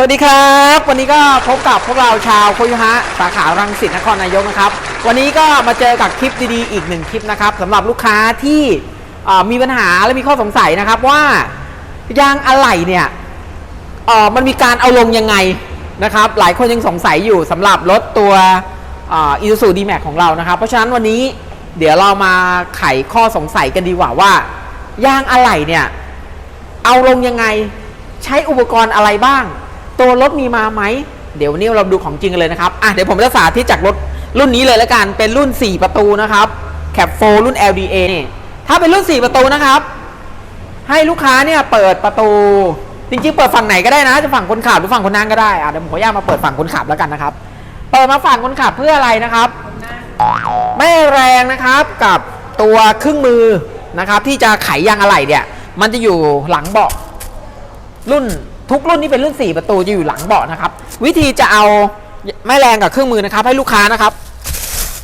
สวัสดีครับ วันนี้ก็พบกับพวกเราชาวโคโยฮะสาขารังสิตนครนายกนะครับ วันนี้ก็มาเจอกับคลิปดีๆ อีกหนึ่งคลิปนะครับสำหรับลูกค้าที่มีปัญหาและมีข้อสงสัยนะครับว่ายางอะไหล่เนี่ยมันมีการเอาลงยังไงนะครับ หลายคนยังสงสัยอยู่สำหรับรถตัวอีซูซูดีแม็กของเรานะครับ เพราะฉะนั้นวันนี้เดี๋ยวเรามาไขข้อสงสัยกันดีกว่าว่ายางอะไหล่เนี่ยเอาลงยังไงใช้อุปกรณ์อะไรบ้าง ตัวรถมีมาไหม เดี๋ยววันนี้เราดูของจริงกันเลยนะครับ อะเดี๋ยวผมจะสาธิตจากรถรุ่นนี้เลยแล้วกัน เป็นรุ่น 4 ประตูนะครับแคปโฟรุ่น LDA นี่ถ้าเป็นรุ่น 4 ประตูนะครับ ให้ลูกค้าเนี่ยเปิดประตู จริงๆ เปิดฝั่งไหนก็ได้นะ จะฝั่งคนขับหรือฝั่งคนนั่งก็ได้ อะเดี๋ยวผมขออนุญาตมาเปิดฝั่งคนขับแล้วกันนะครับ เปิดมาฝั่งคนขับเพื่ออะไรนะครับ ไม่แรงนะครับกับตัวเครื่องมือนะครับ ที่จะไขยางอะไหล่เนี่ย มันจะอยู่หลังเบาะรุ่น ทุกรุ่นที่เป็นรุ่น 4 ประตูจะอยู่หลังเบาะนะครับ วิธีจะเอาแม่แรงกับเครื่องมือนะครับ ให้ลูกค้านะครับ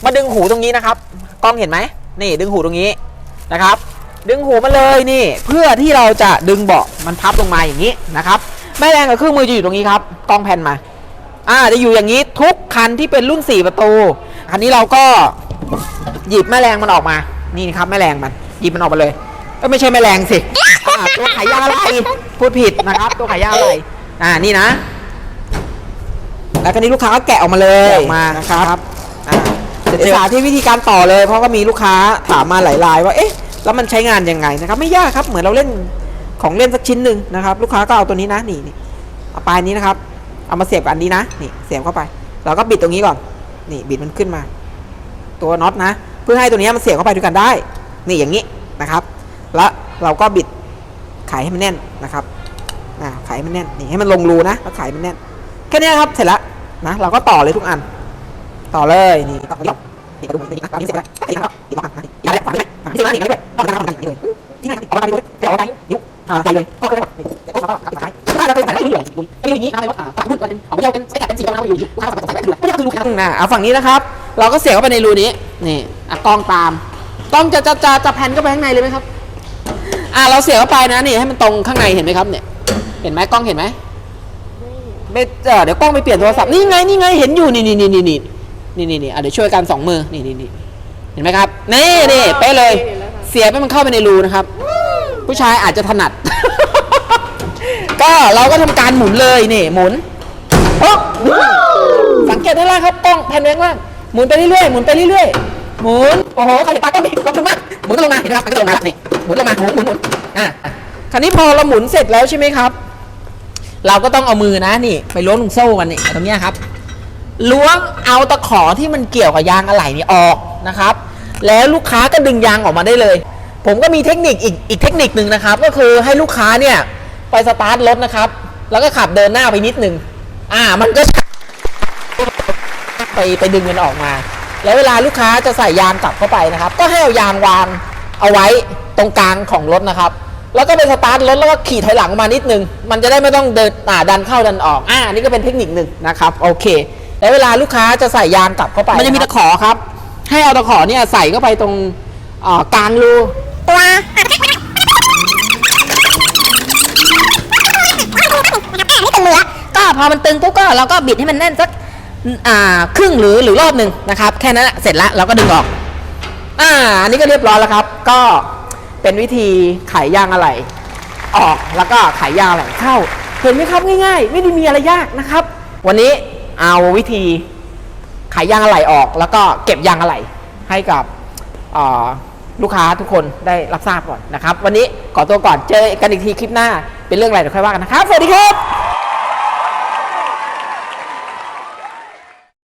มาดึงหูตรงนี้นะครับกล้องเห็นไหมนี่ดึงหูตรงนี้นะครับ ดึงหูมาเลยนี่ เพื่อที่เราจะดึงเบาะมันพับลงมาอย่างนี้นะครับแม่แรงกับเครื่องมือจะอยู่ตรงนี้ครับกล้องแผ่นมาอ่าจะอยู่อย่างนี้ทุกคันที่เป็นรุ่น 4 ประตูคันนี้เราก็หยิบแม่แรงมันออกมานี่ครับแม่แรงมันหยิบมันออกมาเลย ก็ไม่ใช่แม่แรงสิอ่าตัวขายยาอะไร พูดผิดนะครับ ตัวขายยาอะไร อ่า นี่นะ แล้วคันนี้ลูกค้าก็แกะออกมาเลยออกมานะครับ อ่าเดี๋ยวสาธิตวิธีการต่อเลย เพราะก็มีลูกค้าถามมาหลายรายว่าเอ๊ะแล้วมันใช้งานยังไงนะครับ ไม่ยากครับเหมือนเราเล่นของเล่นสักชิ้นหนึ่งนะครับ ลูกค้าก็เอาตัวนี้นะนี่นี่เอาปลายนี้นะครับ เอามาเสียบกับอันนี้นะนี่เสียบเข้าไป เราก็บิดตรงนี้ก่อน นี่บิดมันขึ้นมา ตัวน็อตนะ เพื่อให้ตัวนี้มันเสียบเข้าไปด้วยกันได้ นี่อย่างนี้นะครับ แล้วเราก็บิดไขให้มันแน่นนะครับอ่าไขให้มันแน่นนี่ให้มันลงรูนะแล้วไขให้มันแน่นแค่นี้ครับเสร็จแล้วนะเราก็ต่อเลยทุกอัน ต่อเลยนี่ต่อนี่นี่กระดุมนี่นะตอนนี้เสร็จแล้วนี่นะครับนี่มานี่อีกแล้วฝังเลยฝังที่ตรงนั้นนี่ด้วยต่อกันต่อกันนี่เลยที่ไหนเอาไปเลยเดี๋ยวเอาไปนิ้วอ่าใจเลยก็เลยนี่เดี๋ยวเราก็ตัดสายถ้าเราไปใส่ได้ยุ่งเลยไอ้อย่างนี้นะเลยว่าอ่าตัดหุ้นกันเอาไม่เอาเป็นใช้แต่เป็นสีเราอยู่อยู่ลูกค้าใส่ใส่ได้ด้วยไม่ใช่คือลูกค้านะเอาฝั่งนี้นะครับเราก็เสียบเข้าไปในรูนี้นี่อะกล้องตามกล้องจะจะจะจะแผ่นเข้าไปข้างในเลยไหมครับอ่ อะเราเสียบเข้าไปนะนี่ให้มันตรงข้างในเห็นไหมครับเนี่ย เห็นไหมกล้องเห็นไหมไม่เออเดี๋ยวกล้องไปเปลี่ยนโทรศัพท์นี่ไงนี่ไงเห็นอยู่นี่นี่นี่นี่นี่นี่นี่นี่อะเดี๋ยวช่วยกันสองมือนี่นี่นี่เห็นไหมครับนี่นี่เป๊ะเลย เสียบให้มันเข้าไปในรูนะครับ ผู้ชายอาจจะถนัด ก็เราก็ทำการหมุนเลยนี่หมุนโอ้สังเกตได้แล้วครับกล้องแผ่นแบงล่างหมุนไปเรื่อยๆหมุนไปเรื่อยๆ หมุน โอ้โหใครเห็นตากล้องนี่ขอบคุณมากหมุนก็ลงมาเห็นไหมครับมันก็ลงมาแล้วนี่หมุนลงมาหมุนหมุนหมุนอะคราวนี้พอเราหมุนเสร็จแล้วใช่ไหมครับ เราก็ต้องเอามือนะนี่ ไปล้วงตรงโซ่กันนี่ตรงเนี้ยครับ ล้วงเอาตะขอที่มันเกี่ยวกับยางอะไหล่นี่ออกนะครับ แล้วลูกค้าก็ดึงยางออกมาได้เลย ผมก็มีเทคนิคอีกอีกเทคนิคหนึ่งนะครับ ก็คือให้ลูกค้าเนี่ยไปสตาร์ทรถนะครับ แล้วก็ขับเดินหน้าไปนิดนึงอ่ามันก็ไปไปดึงมันออกมา แล้วเวลาลูกค้าจะใส่ยางกลับเข้าไปนะครับ ก็ให้เอายางวางเอาไว้ตรงกลางของรถนะครับ แล้วก็ไปสตาร์ทรถแล้วก็ขี่ถอยหลังมานิดนึง มันจะได้ไม่ต้องเดินอ่าดันเข้าดันออก อ่านี่ก็เป็นเทคนิคหนึ่งนะครับ โอเค แล้วเวลาลูกค้าจะใส่ยางกลับเข้าไป มันจะมีตะขอครับ ให้เอาตะขอเนี่ยใส่เข้าไปตรงอ่ากลางรูตัวนี่ตึงมือละก็พอมันตึงปุ๊บก็เราก็บิดให้มันแน่นสักอ่า ครึ่งหรือหรือรอบหนึ่งนะครับ แค่นั้นแหละเสร็จแล้วเราก็ดึงออกอ่าอันนี้ก็เรียบร้อยแล้วครับ ก็เป็นวิธีไขยยางอะไหล่ออกแล้วก็ไขยยางอะไหล่เข้า เห็นไหมครับง่ายๆ ไม่ได้มีอะไรยากนะครับ วันนี้เอาวิธีไขยยางอะไหล่ออก แล้วก็เก็บยางอะไหล่ให้กับลูกค้าทุกคนได้รับทราบก่อนนะครับ วันนี้ขอตัวก่อนเจอกันอีกทีคลิปหน้าเป็นเรื่องอะไรเดี๋ยวค่อยว่ากันนะครับ สวัสดีครับ